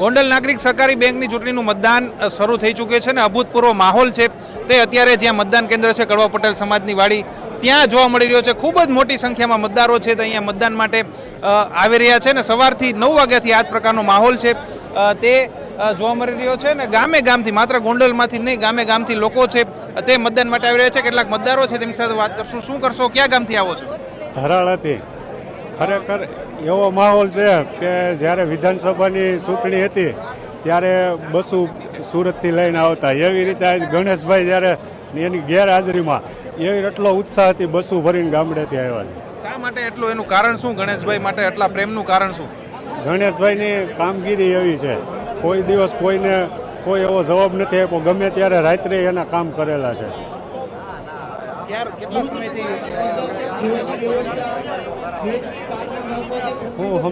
ગોંડલ નાગરિક સહકારી બેંકની ચૂંટણીનું મતદાન શરૂ થઈ ચૂક્યું છે ને અભૂતપૂર્વ માહોલ છે. તે અત્યારે જ્યાં મતદાન કેન્દ્ર છે, કડવા પટેલ સમાજની વાડી, ત્યાં જોવા મળી રહ્યો છે. ખૂબ જ મોટી સંખ્યામાં મતદારો છે, તે અહીંયા મતદાન માટે આવી રહ્યા છે ને સવારથી નવ વાગ્યાથી આ પ્રકારનો માહોલ છે. તે જોવા મળી રહ્યો છે ને ગામે ગામથી, માત્ર ગોંડલમાંથી નહીં, ગામે ગામથી લોકો છે, તે મતદાન માટે આવી રહ્યા છે. કેટલાક મતદારો છે, તેમની સાથે વાત કરશું. શું કરશો? ક્યાં ગામથી આવો છો? ધરાળાથી ખરેખર એવો માહોલ છે કે જ્યારે વિધાનસભાની ચૂંટણી હતી ત્યારે બસો સુરતથી લઈને આવતા. એવી રીતે આજ ગણેશભાઈ જ્યારે એની ગેરહાજરીમાં એવી એટલો ઉત્સાહથી બસો ભરીને ગામડેથી આવ્યા છે. શા માટે એટલું? એનું કારણ શું? ગણેશભાઈ માટે એટલા પ્રેમનું કારણ શું? ગણેશભાઈની કામગીરી એવી છે. કોઈ દિવસ કોઈને કોઈ એવો જવાબ નથી આપ્યો. ગમે ત્યારે રાત્રે એના કામ કરેલા છે. યાર કેટલા સમયથી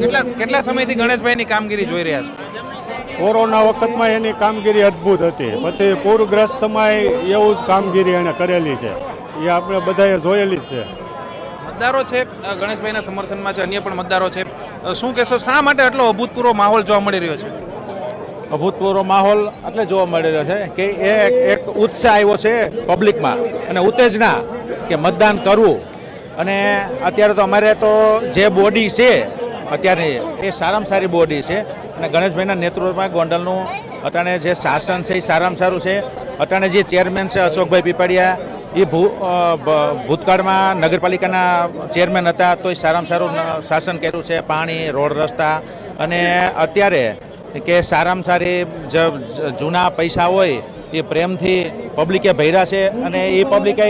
કેટલા કેટલા સમયથી ગણેશભાઈની કામગીરી જોઈ રહ્યા છો? કોરોના વખતમાં એની કામગીરી અદ્ભુત હતી. પછી પૂરગ્રસ્તમાં એવું જ કામગીરી એણે કરેલી છે. એ આપણે બધાએ જોયેલી જ છે. મતદારો છે ગણેશભાઈના સમર્થનમાં છે અન્ય પણ મતદારો છે. શું કહેશો શા માટે આટલો અભૂતપૂર્વ માહોલ જોવા મળી રહ્યો છે? અભૂતપૂર્વ માહોલ એટલે જોવા મળી રહ્યો છે કે એ એક- ઉત્સાહ આવ્યો છે પબ્લિકમાં અને ઉત્તેજના કે મતદાન કરવું. અને અત્યારે તો અમારે તો જે બોડી છે, અત્યારે એ સારામાં સારી બોડી છે. અને ગણેશભાઈના નેતૃત્વમાં ગોંડલનું અટાણે જે શાસન છે, એ સારામાં સારું છે. અટાણે જે ચેરમેન છે, અશોકભાઈ પીપળિયા, એ ભૂ ભૂતકાળમાં નગરપાલિકાના ચેરમેન હતા, તો એ સારામાં સારું શાસન કર્યું છે. પાણી, રોડ રસ્તા. અને અત્યારે કે સારામાં સારી જૂના પૈસા હોય એ પ્રેમથી પબ્લિકે ભર્યા છે અને એ પબ્લિકે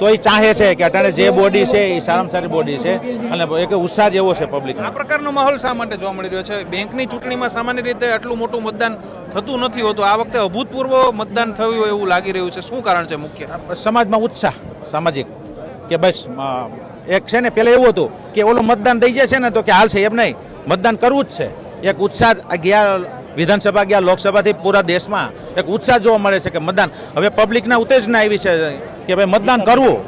તોય ચાહે છે કે અટાણે જે બોડી છે એ સારામાં સારી બોડી છે અને એક ઉત્સાહ જેવો છે પબ્લિક આ પ્રકારનો માહોલ શા માટે જોવા મળી રહ્યો છે? બેંકની ચૂંટણીમાં સામાન્ય રીતે આટલું મોટું મતદાન થતું નથી હોતું. આ વખતે અભૂતપૂર્વ મતદાન થયું હોય એવું લાગી રહ્યું છે. શું કારણ છે મુખ્ય? સમાજમાં ઉત્સાહ સામાજિક. કે બસ એક છે ને પહેલાં એવું હતું કે ઓલું મતદાન થઈ જાય છે ને તો કે હાલ છે એમ નહીં. મતદાન કરવું જ છે. એક ઉત્સાહ આ ગયા વિધાનસભા ગયા લોકસભાથી પૂરા દેશમાં એક ઉત્સાહ જોવા મળે છે કે મતદાન. હવે પબ્લિકના ઉત્તેજના આવી છે કે ભાઈ મતદાન કરવું.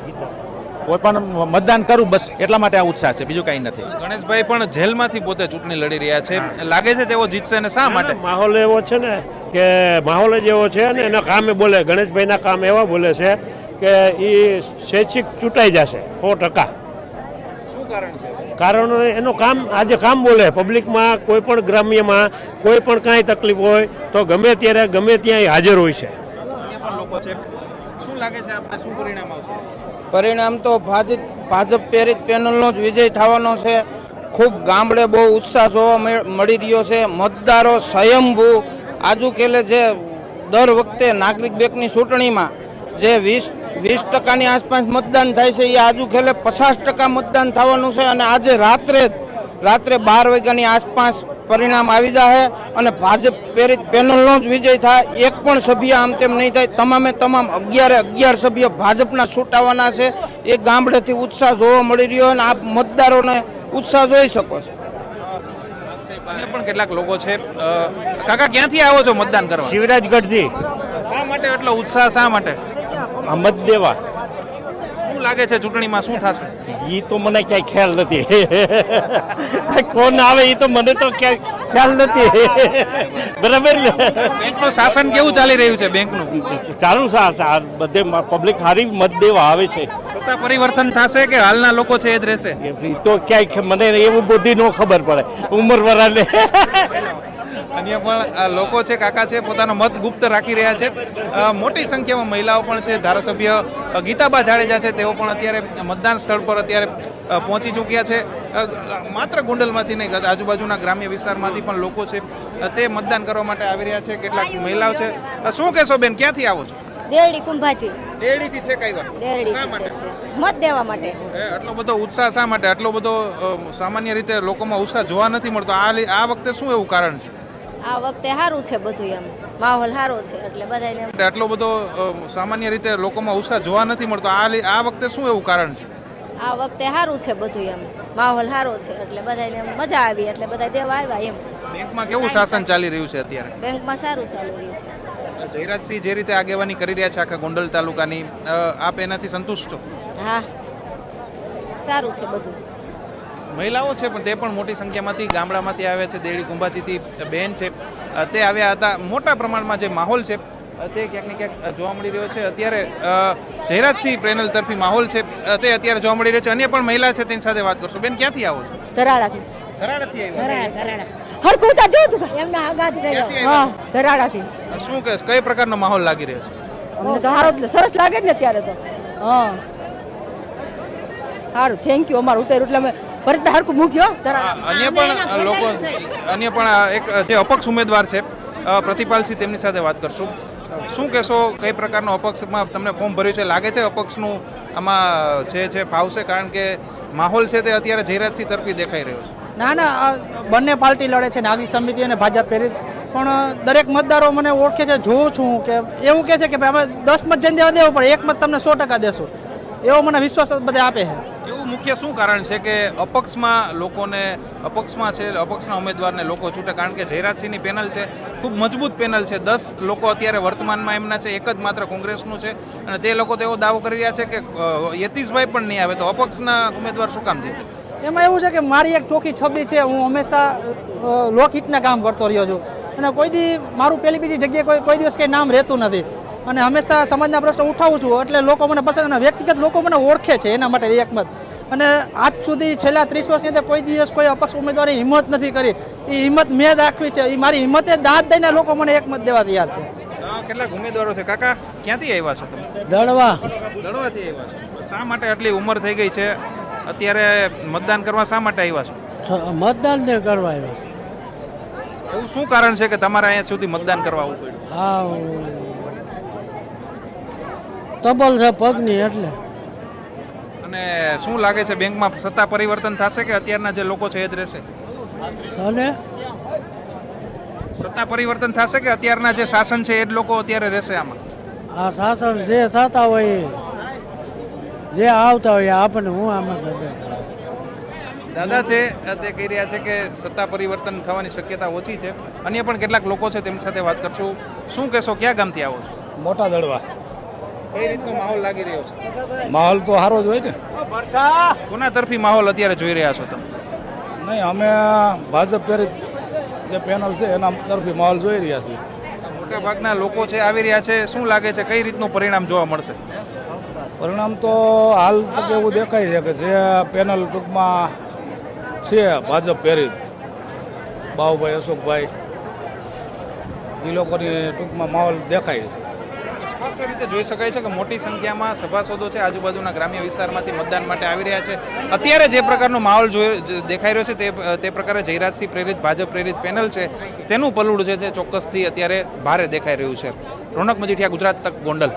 કોઈ પણ મતદાન કરવું બસ એટલા માટે આ ઉત્સાહ છે બીજું કંઈ નથી. ગણેશભાઈ પણ જેલમાંથી પોતે ચૂંટણી લડી રહ્યા છે. લાગે છે તેઓ જીતશે અને શા માટે? માહોલ એવો છે ને કે માહોલ જ એવો છે ને એના કામે બોલે ગણેશભાઈના કામ એવા બોલે છે કે એ શૈક્ષિક ચૂંટાઈ જશે સો ટકા. કારણ એનું કામ આજે કામ બોલે. પબ્લિકમાં કોઈ પણ ગ્રામ્યમાં કોઈ પણ કાંઈ તકલીફ હોય તો ગમે ત્યારે ગમે ત્યાં હાજર હોય છે. લોકો છે. શું લાગે છે પરિણામ તો ભાજપ ભાજપ પ્રેરિત પેનલનો જ વિજય થવાનો છે. ખૂબ ગામડે બહુ ઉત્સાહ જોવા મળ- મળી રહ્યો છે. મતદારો સ્વયંભૂ આજુકેલે જે દર વખતે નાગરિક બેંકની ચૂંટણીમાં જે વીસ વીસ ટકાની આસપાસ મતદાન થાય છે એ આજુ ખેલે પચાસ ટકા મતદાન થવાનું છે અને આજે રાત્રે જ રાત્રે બાર વાગ્યાની આસપાસ પરિણામ આવી જશે અને ભાજપ પ્રેરિત પેનલનો જ વિજય થાય એક પણ સભ્ય આમ તેમ નહીં થાય તમામે તમામ અગિયારે અગિયાર સભ્ય ભાજપના છૂટાવાના છે એ ગામડેથી ઉત્સાહ જોવા મળી રહ્યો અને આપ મતદારોને ઉત્સાહ જોઈ શકો છો. પણ કેટલાક લોકો છે કાકા ક્યાંથી આવો છો મતદાન કરવા? શિવરાજગઢથી. શા માટે એટલો ઉત્સાહ શા માટે? મત દેવા. શું લાગે છે ચૂંટણીમાં? શું થશે? એ તો મને ક્યાંય ખ્યાલ નથી. કોણ આવે એ તો મને તો ક્યાંય ખ્યાલ નથી. બરાબર ને? બેંકનું શાસન કેવું ચાલી રહ્યું છે બેંકનું? ચાલુ સા બધે પબ્લિક હારી મત દેવા આવે છે. સત્તા પરિવર્તન થશે કે હાલના લોકો છે એ જ રહેશે? તો ક્યાંય મને એવું બધી ન ખબર પડે. ઉંમર વાળાને અન્ય પણ લોકો છે કાકા છે પોતાનો મત ગુપ્ત રાખી રહ્યા છે. મોટી સંખ્યામાં મહિલાઓ પણ છે ધારાસભ્ય ગીતાબા જાડેજા છે તેઓ પણ અત્યારે મતદાન સ્થળ પર અત્યારે પહોંચી ચૂક્યા છે. માત્ર ગોંડલમાંથી નહીં આજુબાજુના ગ્રામ્ય વિસ્તારમાંથી પણ લોકો છે તે મતદાન કરવા માટે આવી રહ્યા છે. કેટલાક મહિલાઓ છે. શું કહેશો બેન ક્યાંથી આવો છો? દેરડી કુંભાજી. દેરડીથી છે કઈ વાત? દેરડી શા માટે? મત દેવા માટે. એ આટલો બધો ઉત્સાહ શા માટે? આટલો બધો સામાન્ય રીતે લોકોમાં ઉત્સાહ જોવા નથી મળતો. આ આ વખતે શું એવું કારણ છે? આ વખતે સારું છે બધું એમ. માહોલ સારો છે એટલે બધાને આટલો બધો સામાન્ય રીતે લોકોમાં ઉત્સાહ જોવા નથી મળતો. આ આ વખતે શું એવું કારણ છે? આ વખતે સારું છે બધું એમ. માહોલ સારો છે એટલે બધાને મજા આવી એટલે બધા દેવા આવ્યા એમ. બેંકમાં કેવું શાસન ચાલી રહ્યું છે અત્યારે? બેંકમાં સારું ચાલી રહ્યું છે. જયરાજસિંહ જે રીતે આગેવાની કરી રહ્યા છે આખા ગોંડલ તાલુકાની આપ એનાથી સંતુષ્ટ છો? હા. સારું છે બધું. મહિલાઓ છે પણ તે પણ મોટી સંખ્યામાંથી ગામડામાંથી આવ્યા છે. દેડી કુંભાજીથી બેન છે. તે આવ્યા હતા. મોટા પ્રમાણમાં જે માહોલ છે તે ક્યાંક ને ક્યાંક જોવા મળી રહ્યો છે. અત્યારે જયરાજસિંહ પ્રેનલ તરફી માહોલ છે. તે અત્યારે જોવા મળી રહ્યો છે. અન્ય પણ મહિલા છે તેની સાથે વાત કરશું. બેન ક્યાંથી આવો છો? ધરાડાથી. ધરાડાથી આવ્યા? હરકું ઉતાર જોયું તું એમના આઘાત છે હા? ધરાડાથી. શું કે કઈ પ્રકારનો માહોલ લાગી રહ્યો છે? અમને તો સારો સરસ લાગે જ ને ત્યારે તો. હા. સારું થેન્ક યુ અમારું ઉતાર્યું એટલે અમે ભરત હરકું મૂકજો હો, અન્ય પણ લોકો અન્ય પણ આ એક જે અપક્ષ ઉમેદવાર છે પ્રતિપાલસિંહ તેમની સાથે વાત કરશું. શું કહેશો કઈ પ્રકારનો અપક્ષમાં તમને ફોર્મ ભર્યું છે? લાગે છે અપક્ષનું આમાં જે છે ફાવશે કારણ કે માહોલ છે તે અત્યારે જયરાજસિંહ તરફી દેખાઈ રહ્યો છે. ના ના આ બંને પાર્ટી લડે છે નાગરિક સમિતિ અને ભાજપ પ્રેરિત પણ દરેક મતદારો મને ઓળખે છે જોઉં છું કે એવું કહે છે કે ભાઈ અમે દસ મત જઈને દેવા દેવું પણ એક મત તમને સો ટકા દેશું. એવો મને વિશ્વાસ બધા આપે છે. એવું મુખ્ય શું કારણ છે કે અપક્ષમાં લોકોને, અપક્ષમાં છે, અપક્ષના ઉમેદવારને લોકો છૂટે? કારણ કે જયરાજસિંહની પેનલ છે, ખૂબ મજબૂત પેનલ છે. દસ લોકો અત્યારે વર્તમાનમાં એમના છે, એક જ માત્ર કોંગ્રેસનું છે. અને તે લોકો તો એવો દાવો કરી રહ્યા છે કે યતીશભાઈ પણ નહીં આવે. તો અપક્ષના ઉમેદવાર શું કામ જીતે એમાં એવું છે કે મારી એક ચોખ્ખી છબી છે, હું હંમેશા લોકહિતના કામ કરતો રહ્યો છું. અને કોઈ દી મારું પહેલી બીજી જગ્યાએ કોઈ કોઈ દિવસ કંઈ નામ રહેતું નથી. અને હંમેશા સમાજના પ્રશ્નો ઉઠાવું છું એટલે લોકો મને પસંદ અને વ્યક્તિગત લોકો મને ઓળખે છે એના માટે એકમત અને આજ સુધી છેલ્લા ત્રીસ વર્ષની અંદર કોઈ દિવસ કોઈ અપક્ષ ઉમેદવારની હિંમત નથી કરી. એ હિંમત મેં રાખવી છે. એ મારી હિંમતે દાદ દઈને લોકો મને એક મત દેવા તૈયાર છે. કેટલાક ઉમેદવારો છે? કાકા ક્યાંથી આવ્યા છો તમે? દળવા દડવાથી આવ્યા છો? શા માટે આટલી ઉંમર થઈ ગઈ છે? અત્યારે મતદાન કરવા શા માટે આવ્યા છો? મતદાન ને કરવા આવ્યો એવું શું કારણ છે કે તમારે અહીંયા સુધી મતદાન કરવા આવવું પડ્યું? હા તબલ છે પગની એટલે. અને શું લાગે છે બેંકમાં સત્તા પરિવર્તન થશે કે અત્યારના જે લોકો છે એ જ રહેશે? અને? સત્તા પરિવર્તન થશે કે અત્યારના જે શાસન છે એ જ લોકો અત્યારે રહેશે આમાં? આ શાસન જે થતા હોય જે આવતા હોય આપણને હું આમાં દાદા છે તે કહી રહ્યા છે કે સત્તા પરિવર્તન થવાની શક્યતા ઓછી છે. અન્ય પણ કેટલાક લોકો છે તેમની સાથે વાત કરશું. શું કહેશો ક્યાં ગામથી આવો છો? મોટા દડવા. કઈ રીતનો માહોલ લાગી રહ્યો છે. માહોલ તો સારો જ હોય ને. કોના તરફી માહોલ અત્યારે જોઈ રહ્યા છો તમે? નહીં અમે ભાજપ પ્રેરિત જે પેનલ છે એના તરફી માહોલ જોઈ રહ્યા છીએ. મોટા ભાગના લોકો છે આવી રહ્યા છે. શું લાગે છે કઈ રીતનું પરિણામ જોવા મળશે? પરિણામ તો હાલ તક એવું દેખાય છે કે જે પેનલ ટૂંકમાં છે ભાજપ પ્રેરિત બાહુભાઈ અશોકભાઈ એ લોકોની ટૂંકમાં માહોલ દેખાય છે. સ્પષ્ટ રીતે જોઈ શકાય છે કે મોટી સંખ્યામાં સભાસદો છે, આજુબાજુના ગ્રામ્ય વિસ્તારમાંથી મતદાન માટે આવી રહ્યા છે. અત્યારે જે પ્રકારનો માહોલ જોઈ દેખાઈ રહ્યો છે તે તે પ્રકારે જયરાજસિંહ પ્રેરિત, ભાજપ પ્રેરિત પેનલ છે, તેનું પલુડ છે જે ચોક્કસથી અત્યારે ભારે દેખાઈ રહ્યું છે. રોનક મજીઠિયા, ગુજરાત તક ગોંડલ.